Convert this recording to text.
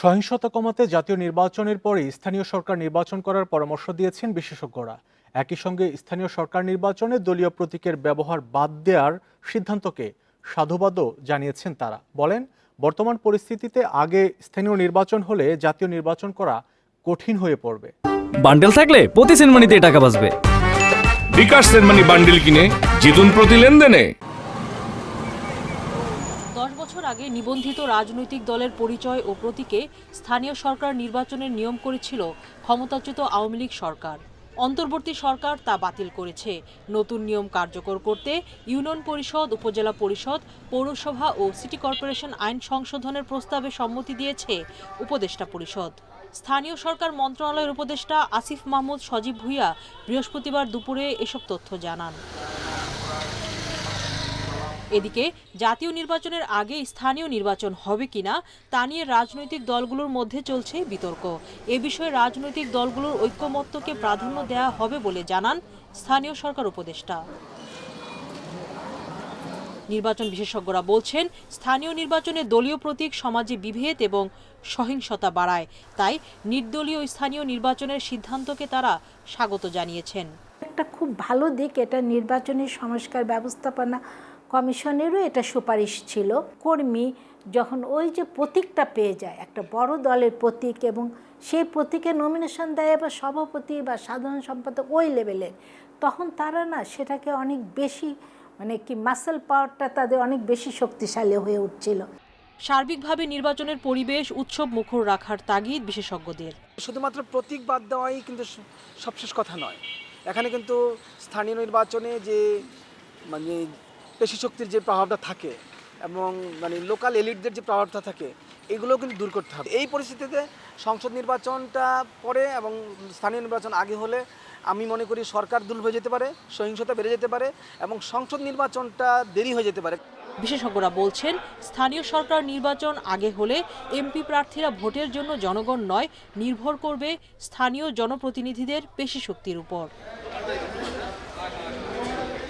সহিংসতা কমাতে জাতীয় নির্বাচনের পরে স্থানীয় সরকার নির্বাচন করার পরামর্শ দিয়েছেন বিশেষজ্ঞরা। একই সঙ্গে স্থানীয় সরকার নির্বাচনে দলীয় প্রতীকের ব্যবহার বাদ দেওয়ার সিদ্ধান্তকে সাধুবাদও জানিয়েছেন তারা। বলেন বর্তমান পরিস্থিতিতে আগে স্থানীয় নির্বাচন হলে জাতীয় নির্বাচন করা কঠিন হয়ে পড়বে। বান্ডেল থাকলে প্রতি সেনমানিতে টাকা বাঁচবে। বিকাশ সেনমানি বান্ডেল কিনে জিতুন প্রতি লেনদেনে। বছর আগে নিবন্ধিত রাজনৈতিক দলের পরিচয় ও প্রতীকে স্থানীয় সরকার নির্বাচনের নিয়ম করেছিল ক্ষমতাচ্যুত আওয়ামী লীগ সরকার। অন্তর্বর্তী সরকার তা বাতিল করেছে। নতুন নিয়ম কার্যকর করতে ইউনিয়ন পরিষদ, উপজেলা পরিষদ, পৌরসভা ও সিটি কর্পোরেশন আইন সংশোধনের প্রস্তাবে সম্মতি দিয়েছে উপদেষ্টা পরিষদ। স্থানীয় সরকার মন্ত্রণালয়ের উপদেষ্টা আসিফ মাহমুদ সজীব ভুইয়া বৃহস্পতিবার দুপুরে এসব তথ্য জানান। এদিকে, জাতীয় নির্বাচনের আগে স্থানীয় নির্বাচন হবে কিনা তা নিয়ে রাজনৈতিক দলগুলোর মধ্যে চলছে বিতর্ক। এ বিষয়ে রাজনৈতিক দলগুলোর ঐক্যমত্যকে প্রাধান্য দেওয়া হবে বলে জানান স্থানীয় সরকার উপদেষ্টা। নির্বাচন বিশেষজ্ঞরা বলছেন, স্থানীয় নির্বাচনে দলীয় প্রতীক সমাজে বিভেদ এবং সহিংসতা বাড়ায়। তাই নির্দলীয় স্থানীয় নির্বাচনের সিদ্ধান্তকে তারা স্বাগত জানিয়েছেন। একটা খুব ভালো দিক এটা নির্বাচনী সংস্কার ব্যবস্থাপনা কমিশনেরও এটা সুপারিশ ছিল। কর্মী যখন ওই যে প্রতীকটা পেয়ে যায় একটা বড় দলের প্রতীক এবং সেই প্রতীকে নমিনেশন দেয় বা সভাপতি বা সাধারণ সম্পাদক ওই লেভেলের তখন তারা না সেটাকে অনেক বেশি মানে কি মাসেল পাওয়ারটা তাদের অনেক বেশি শক্তিশালী হয়ে উঠছিল। সার্বিকভাবে নির্বাচনের পরিবেশ উৎসব মুখর রাখার তাগিদ বিশেষজ্ঞদের। শুধুমাত্র প্রতীক বাদ দেওয়াই কিন্তু সবশেষ কথা নয়। এখানে কিন্তু স্থানীয় নির্বাচনে যে মানে পেশি শক্তির যে প্রভাবটা থাকে এবং মানে লোকাল এলিটদের যে প্রভাবটা থাকে এগুলো কিন্তু দূর করতে হবে। এই পরিস্থিতিতে সংসদ নির্বাচনটা পরে এবং স্থানীয় নির্বাচন আগে হলে আমি মনে করি সরকার দুর্বল হয়ে যেতে পারে, সহিংসতা বেড়ে যেতে পারে এবং সংসদ নির্বাচনটা দেরি হয়ে যেতে পারে। বিশেষজ্ঞরা বলছেন, স্থানীয় সরকার নির্বাচন আগে হলে এমপি প্রার্থীরা ভোটের জন্য জনগণ নয়, নির্ভর করবে স্থানীয় জনপ্রতিনিধিদের পেশি শক্তির উপর।